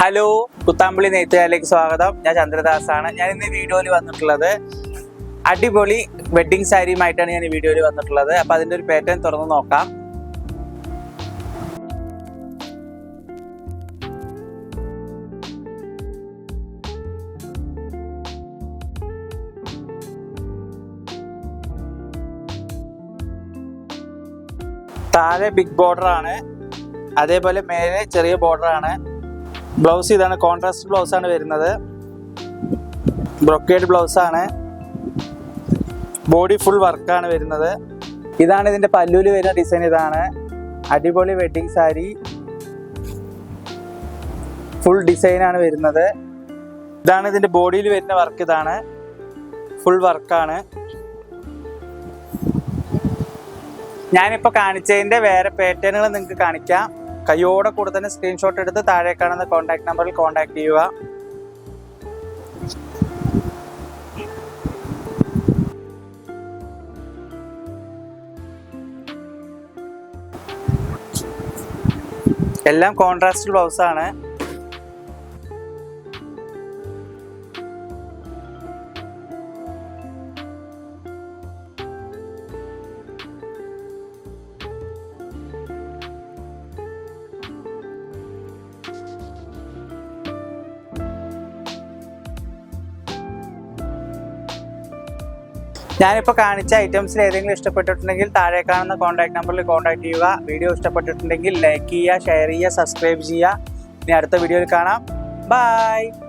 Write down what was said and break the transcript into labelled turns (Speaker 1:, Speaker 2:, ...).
Speaker 1: Hello Kuthampully നെയ്ത്തുകാരിലേക്ക് സ്വാഗതം. ഞാൻ ചന്ദ്രദാസ് ആണ് ഞാൻ ഇന്ന് വീഡിയോയിൽ വന്നിട്ടുള്ളത് അടിപൊളി വെഡ്ഡിങ് സാരിയുമായിട്ടാണ് ഞാൻ ഈ വീഡിയോയിൽ വന്നിട്ടുള്ളത്. അപ്പൊ അതിന്റെ ഒരു പാറ്റേൺ തുറന്ന് നോക്കാം. താഴെ ബിഗ് ബോർഡർ ആണ്. അതേപോലെ മേലെ ചെറിയ ബോർഡർ ആണ്. ബ്ലൗസ് ഇതാണ് കോൺട്രാസ്റ്റ് ബ്ലൗസ് ആണ് വരുന്നത്. ബ്രൊക്കേഡ് ബ്ലൗസ് ആണ്. ബോഡി ഫുൾ വർക്കാണ് വരുന്നത്. ഇതാണ് ഇതിന്റെ പല്ലൂൽ വരുന്ന ഡിസൈൻ ഇതാണ്. അടിപൊളി വെഡിങ് സാരി ഫുൾ ഡിസൈൻ ആണ് വരുന്നത്. ഇതാണ് ഇതിന്റെ ബോഡിയിൽ വരുന്ന വർക്ക് ഇതാണ്. ഫുൾ വർക്കാണ് ഞാനിപ്പോൾ കാണിച്ചതിന്റെ വേറെ പാറ്റേണുകൾ നിങ്ങൾക്ക് കാണിക്കാം. കയ്യോടെ കൂടെ തന്നെ സ്ക്രീൻഷോട്ട് എടുത്ത് താഴെ കാണുന്ന കോൺടാക്ട് നമ്പറിൽ കോൺടാക്ട് ചെയ്യുക. എല്ലാം കോൺട്രാസ്റ്റ് ബ്ലൗസ് ഞാനിപ്പോൾ കാണിച്ച ഐറ്റംസിൽ ഏതെങ്കിലും ഇഷ്ടപ്പെട്ടിട്ടുണ്ടെങ്കിൽ താഴെ കാണുന്ന കോൺടാക്ട് നമ്പറിൽ കോൺടാക്ട് ചെയ്യുക. വീഡിയോ ഇഷ്ടപ്പെട്ടിട്ടുണ്ടെങ്കിൽ ലൈക്ക് ചെയ്യുക ഷെയർ ചെയ്യുക സബ്സ്ക്രൈബ് ചെയ്യുക. ഇനി അടുത്ത വീഡിയോയിൽ കാണാം. ബൈ